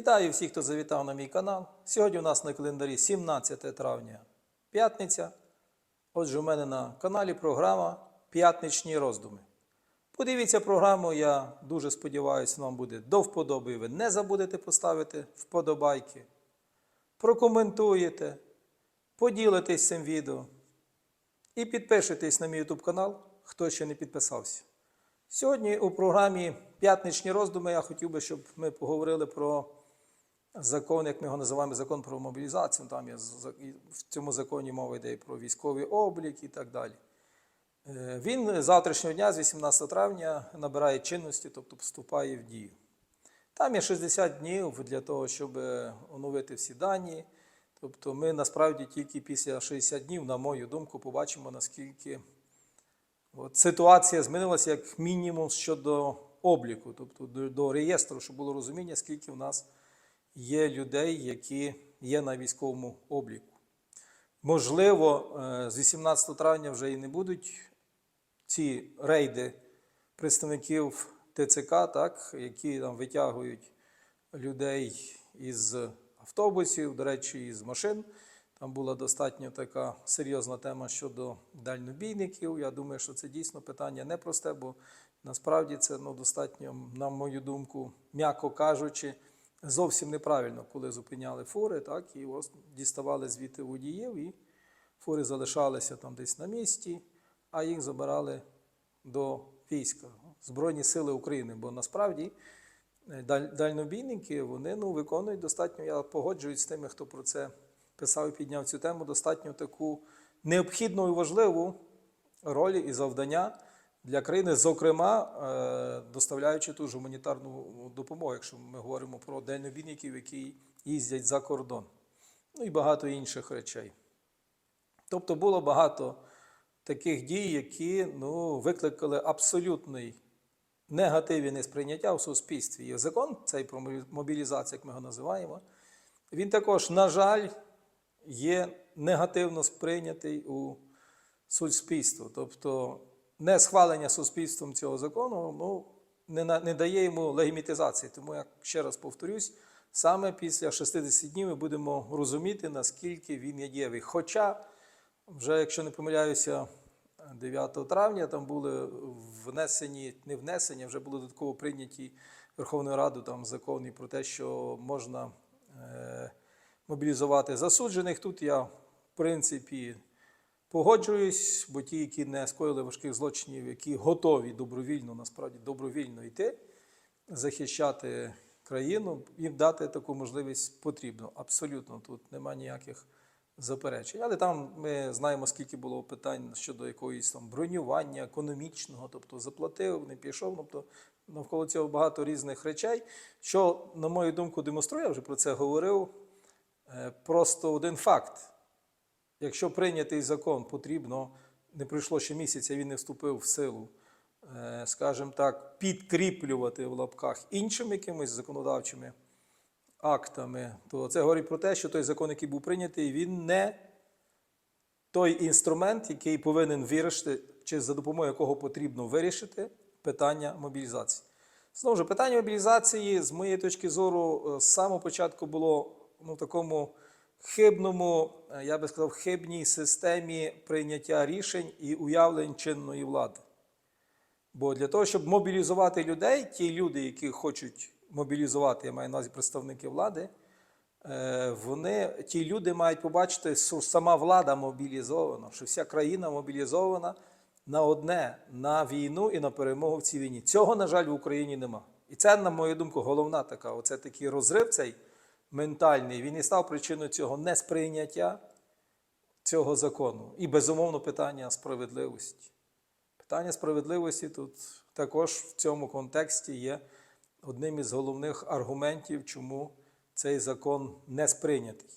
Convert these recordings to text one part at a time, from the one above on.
Вітаю всіх, хто завітав на мій канал. Сьогодні у нас на календарі 17 травня, п'ятниця. Отже, у мене на каналі програма П'ятничні роздуми. Подивіться програму, я дуже сподіваюся, вам буде до вподоби. Ви не забудете поставити вподобайки. Прокоментуєте, поділитесь цим відео і підпишитесь на мій YouTube канал, хто ще не підписався. Сьогодні у програмі П'ятничні роздуми я хотів би, щоб ми поговорили про закон, як ми його називаємо, закон про мобілізацію. Там є в цьому законі мова йде і про військовий облік і так далі. Е, Він завтрашнього дня, з 18 травня, набирає чинності, тобто вступає в дію. Там є 60 днів для того, щоб е, оновити всі дані. Тобто ми насправді тільки після 60 днів, на мою думку, побачимо, наскільки От ситуація змінилася як мінімум щодо обліку, тобто до, до реєстру, щоб було розуміння, скільки в нас є людей, які є на військовому обліку. Можливо, е, з 18 травня вже і не будуть ці рейди представників ТЦК, так, які там витягують людей із автобусів, до речі, із машин. Там була достатньо така серйозна тема щодо дальнобійників. Я думаю, що це дійсно питання непросте, бо насправді це ну, достатньо, на мою думку, м'яко кажучи, зовсім неправильно, коли зупиняли фури, так, і діставали звідти водіїв, і фури залишалися там десь на місці, а їх забирали до війська Збройні Сили України. Бо насправді е, дальнобійники вони ну, виконують достатньо, я погоджуюсь з тими, хто про це писав і підняв цю тему, достатньо таку необхідну і важливу роль і завдання для країни, зокрема, е, доставляючи ту ж гуманітарну допомогу, якщо ми говоримо про дальнобійників, які їздять за кордон, ну і багато інших речей. Тобто було багато таких дій, які ну, викликали абсолютний негатив і несприйняття в суспільстві. І закон, цей про мобілізацію, як ми його називаємо, він також, на жаль, є негативно сприйнятий у суспільство. Тобто не схвалення суспільством цього закону ну, не, на- не дає йому легімітизації. Тому я ще раз повторюсь, саме після 60 днів ми будемо розуміти, наскільки він є дієвий. Хоча, вже, якщо не помиляюся, 9 травня там були внесені, не внесені, вже були додатково прийняті Верховною Радою там закони про те, що можна е, мобілізувати засуджених. Тут я, в принципі, погоджуюсь, бо ті, які не скоїли важких злочинів, які готові добровільно, насправді добровільно йти, захищати країну, їм дати таку можливість потрібно. Абсолютно тут немає ніяких заперечень. Але там ми знаємо, скільки було питань щодо якоїсь там бронювання економічного, тобто заплатив, не пішов. Тобто навколо цього багато різних речей, що, на мою думку, демонструє, вже про це говорив. е, Просто один факт. Якщо прийнятий закон потрібно, не пройшло ще місяця, він не вступив в силу, е, скажімо так, підкріплювати в лапках іншими якимись законодавчими актами, то це говорить про те, що той закон, який був прийнятий, він не той інструмент, який повинен вирішити, чи за допомогою якого потрібно вирішити питання мобілізації. Знову ж, питання мобілізації, з моєї точки зору, е, з самого початку було ну, в такому хибному, е, я би сказав, хибній системі прийняття рішень і уявлень чинної влади. Бо для того, щоб мобілізувати людей, ті люди, які хочуть мобілізувати, я маю на увазі представники влади, е, вони, ті люди мають побачити, що сама влада мобілізована, що вся країна мобілізована на одне на війну і на перемогу в цій війні. Цього, на жаль, в Україні нема. І це, на мою думку, головна така. Оце такий розрив цей ментальний. Він і став причиною цього несприйняття цього закону. І, безумовно, питання справедливості. Питання справедливості тут також в цьому контексті є одним із головних аргументів, чому цей закон не сприйнятий.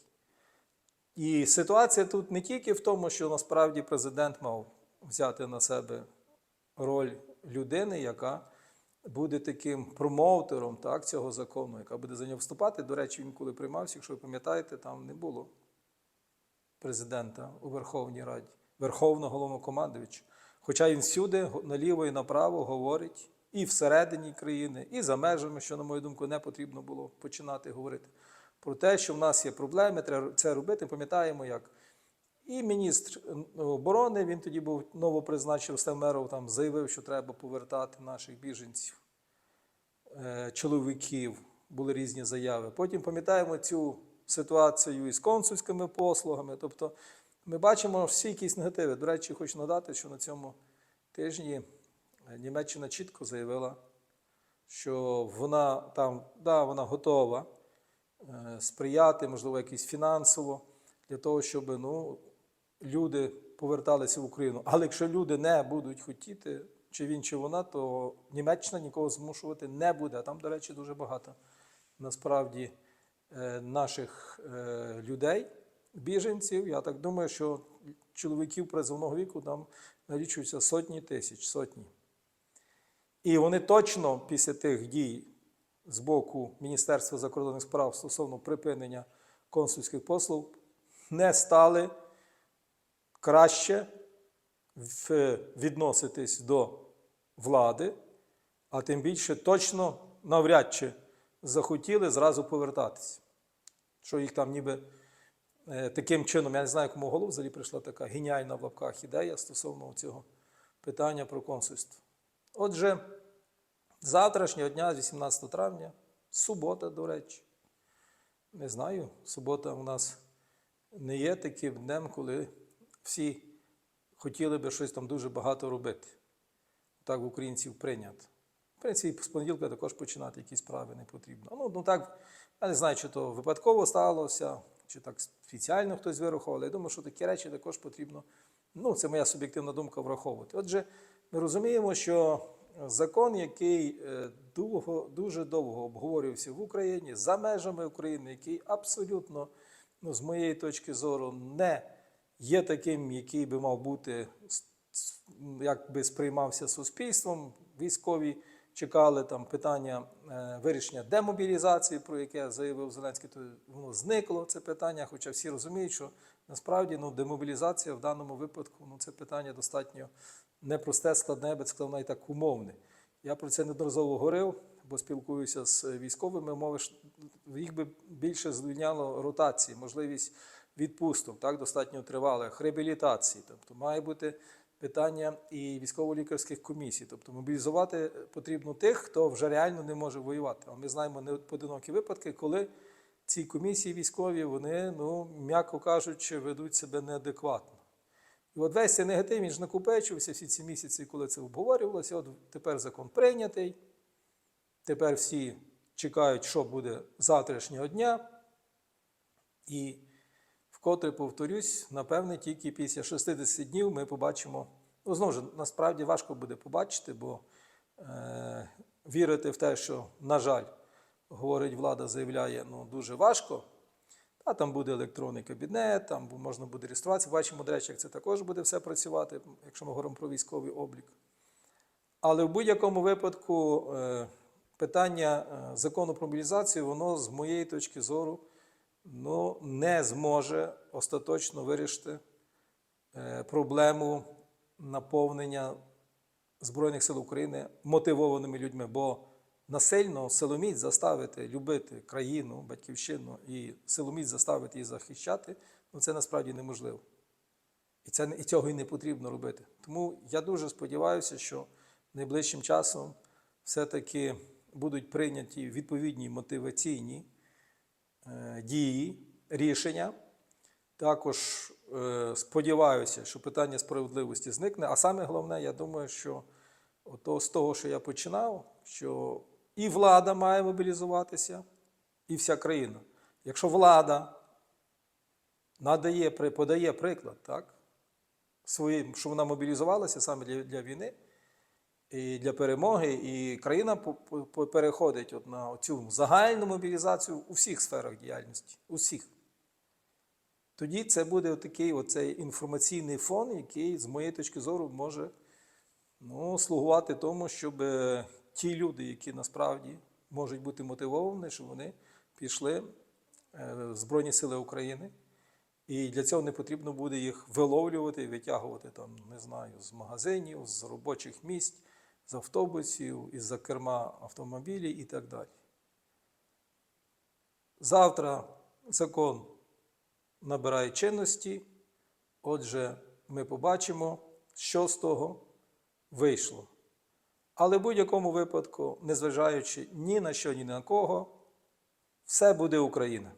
І ситуація тут не тільки в тому, що насправді президент мав взяти на себе роль людини, яка буде таким промоутером так, цього закону, яка буде за нього вступати. До речі, він коли приймався, якщо ви пам'ятаєте, там не було президента у Верховній Раді, Верховного головнокомандувача. Хоча він всюди наліво і направо говорить і всередині країни, і за межами, що, на мою думку, не потрібно було починати говорити про те, що в нас є проблеми, треба це робити. Пам'ятаємо, як і міністр оборони, він тоді був новопризначив Стемеров, там заявив, що треба повертати наших біженців, е, чоловіків, були різні заяви. Потім пам'ятаємо цю ситуацію із консульськими послугами. Тобто ми бачимо всі якісь негативи. До речі, хочу надати, що на цьому тижні е, Німеччина чітко заявила, що вона там, да, вона готова е, сприяти, можливо, якось фінансово для того, щоб ну, люди поверталися в Україну. Але якщо люди не будуть хотіти, чи він, чи вона, то Німеччина нікого змушувати не буде. А там, до речі, дуже багато насправді е, наших е, людей, біженців. Я так думаю, що чоловіків призовного віку там налічуються сотні тисяч, сотні. І вони точно після тих дій з боку Міністерства закордонних справ стосовно припинення консульських послуг не стали краще відноситись до влади, а тим більше точно навряд чи захотіли зразу повертатись. Що їх там ніби е, таким чином, я не знаю, кому голову взагалі прийшла така геніальна в лапках ідея стосовно цього питання про консульство. Отже, завтрашнього дня, 18 травня, субота, до речі. Не знаю, субота у нас не є таким днем, коли всі хотіли би щось там дуже багато робити. Так в українців прийнято. В принципі, з понеділка також починати якісь справи не потрібно. Ну, ну так, я не знаю, чи то випадково сталося, чи так спеціально хтось вирахував, я думаю, що такі речі також потрібно, ну, це моя суб'єктивна думка, враховувати. Отже, ми розуміємо, що закон, який е, довго, дуже довго обговорювався в Україні, за межами України, який абсолютно, ну, з моєї точки зору, не є таким, який би мав бути, якби сприймався суспільством. Військові чекали там питання е, вирішення демобілізації, про яке заявив Зеленський, то воно зникло це питання. Хоча всі розуміють, що насправді ну, демобілізація в даному випадку ну, це питання достатньо непросте, складне, я би сказав, навіть так умовне. Я про це неодноразово говорив, бо спілкуюся з військовими. Мови їх би більше звільняло ротації, можливість відпусток, так, достатньо тривалих, реабілітації. Тобто має бути питання і військово-лікарських комісій. Тобто мобілізувати потрібно тих, хто вже реально не може воювати. А ми знаємо непоодинокі випадки, коли ці комісії військові, вони, ну, м'яко кажучи, ведуть себе неадекватно. І от весь цей негатив він ж накопичувався всі ці місяці, коли це обговорювалося. От тепер закон прийнятий. Тепер всі чекають, що буде завтрашнього дня. І вкотре повторюсь, напевне, тільки після 60 днів ми побачимо. Ну, знову ж, насправді важко буде побачити, бо е, вірити в те, що, на жаль, говорить влада, заявляє, ну дуже важко. А там буде електронний кабінет, там можна буде реєструватися. Бачимо, до речі, як це також буде все працювати, якщо ми говоримо про військовий облік. Але в будь-якому випадку е, питання е, закону про мобілізацію, воно з моєї точки зору ну, не зможе остаточно вирішити е, проблему наповнення Збройних сил України мотивованими людьми. Бо насильно силоміць заставити любити країну, батьківщину і силоміць заставити її захищати, ну це насправді неможливо. І, це, і цього і не потрібно робити. Тому я дуже сподіваюся, що найближчим часом все-таки будуть прийняті відповідні мотиваційні дії, рішення. Також е, сподіваюся, що питання справедливості зникне. А саме головне, я думаю, що ото з того, що я починав, що і влада має мобілізуватися, і вся країна. Якщо влада надає, подає приклад, так, своїм, що вона мобілізувалася саме для, для війни і для перемоги, і країна переходить от на цю загальну мобілізацію у всіх сферах діяльності, у всіх. Тоді це буде такий оцей інформаційний фон, який, з моєї точки зору, може ну, слугувати тому, щоб е, ті люди, які насправді можуть бути мотивовані, щоб вони пішли е, в Збройні Сили України. І для цього не потрібно буде їх виловлювати витягувати там, не знаю, з магазинів, з робочих місць, з автобусів, із-за керма автомобілів і так далі. Завтра закон набирає чинності, отже, ми побачимо, що з того вийшло. Але в будь-якому випадку, незважаючи ні на що, ні на кого, все буде Україна.